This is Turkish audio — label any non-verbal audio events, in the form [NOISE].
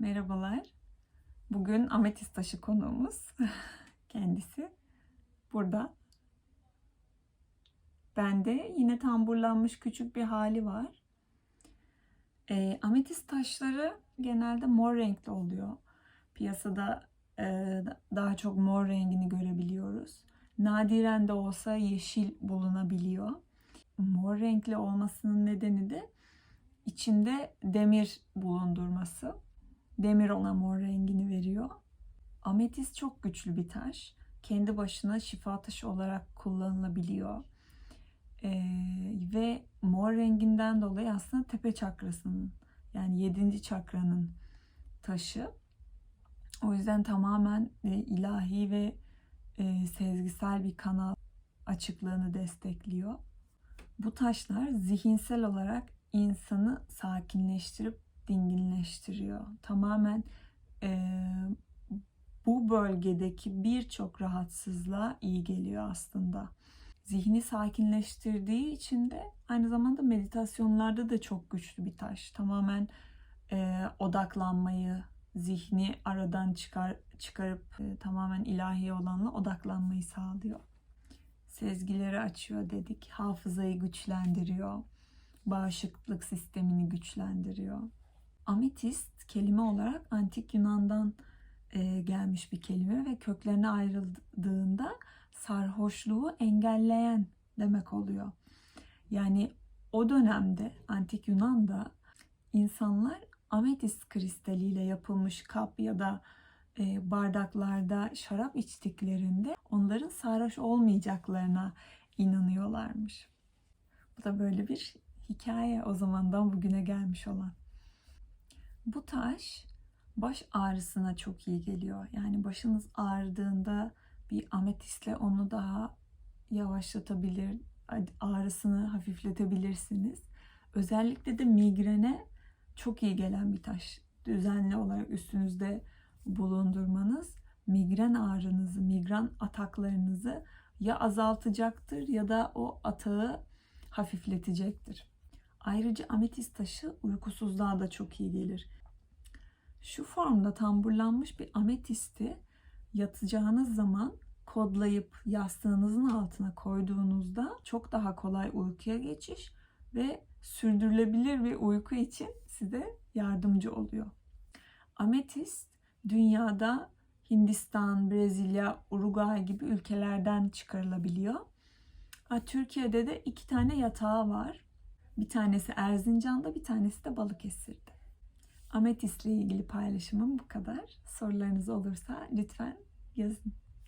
Merhabalar. Bugün ametist taşı konuğumuz. [LAUGHS] Kendisi burada. Bende yine tamburlanmış küçük bir hali var. E, ametist taşları genelde mor renkli oluyor. Piyasada e, daha çok mor rengini görebiliyoruz. Nadiren de olsa yeşil bulunabiliyor. Mor renkli olmasının nedeni de içinde demir bulundurması. Demir ona mor rengini veriyor. Ametist çok güçlü bir taş. Kendi başına şifa taşı olarak kullanılabiliyor. Ee, ve mor renginden dolayı aslında tepe çakrasının yani yedinci çakranın taşı. O yüzden tamamen e, ilahi ve e, sezgisel bir kanal açıklığını destekliyor. Bu taşlar zihinsel olarak insanı sakinleştirip dinginleştiriyor. Tamamen e, bu bölgedeki birçok rahatsızlığa iyi geliyor aslında. Zihni sakinleştirdiği için de aynı zamanda meditasyonlarda da çok güçlü bir taş. Tamamen e, odaklanmayı, zihni aradan çıkar çıkarıp e, tamamen ilahi olanla odaklanmayı sağlıyor. Sezgileri açıyor dedik, hafızayı güçlendiriyor, bağışıklık sistemini güçlendiriyor. Ametist kelime olarak antik Yunan'dan e, gelmiş bir kelime ve köklerine ayrıldığında sarhoşluğu engelleyen demek oluyor. Yani o dönemde antik Yunan'da insanlar ametist kristaliyle yapılmış kap ya da e, bardaklarda şarap içtiklerinde onların sarhoş olmayacaklarına inanıyorlarmış. Bu da böyle bir hikaye o zamandan bugüne gelmiş olan. Bu taş baş ağrısına çok iyi geliyor. Yani başınız ağrıdığında bir ametistle onu daha yavaşlatabilir, ağrısını hafifletebilirsiniz. Özellikle de migrene çok iyi gelen bir taş. Düzenli olarak üstünüzde bulundurmanız migren ağrınızı, migren ataklarınızı ya azaltacaktır ya da o atağı hafifletecektir. Ayrıca ametist taşı uykusuzluğa da çok iyi gelir. Şu formda tamburlanmış bir ametisti yatacağınız zaman kodlayıp yastığınızın altına koyduğunuzda çok daha kolay uykuya geçiş ve sürdürülebilir bir uyku için size yardımcı oluyor. Ametist dünyada Hindistan, Brezilya, Uruguay gibi ülkelerden çıkarılabiliyor. Türkiye'de de iki tane yatağı var. Bir tanesi Erzincan'da, bir tanesi de Balıkesir'de. Ametist ile ilgili paylaşımım bu kadar. Sorularınız olursa lütfen yazın.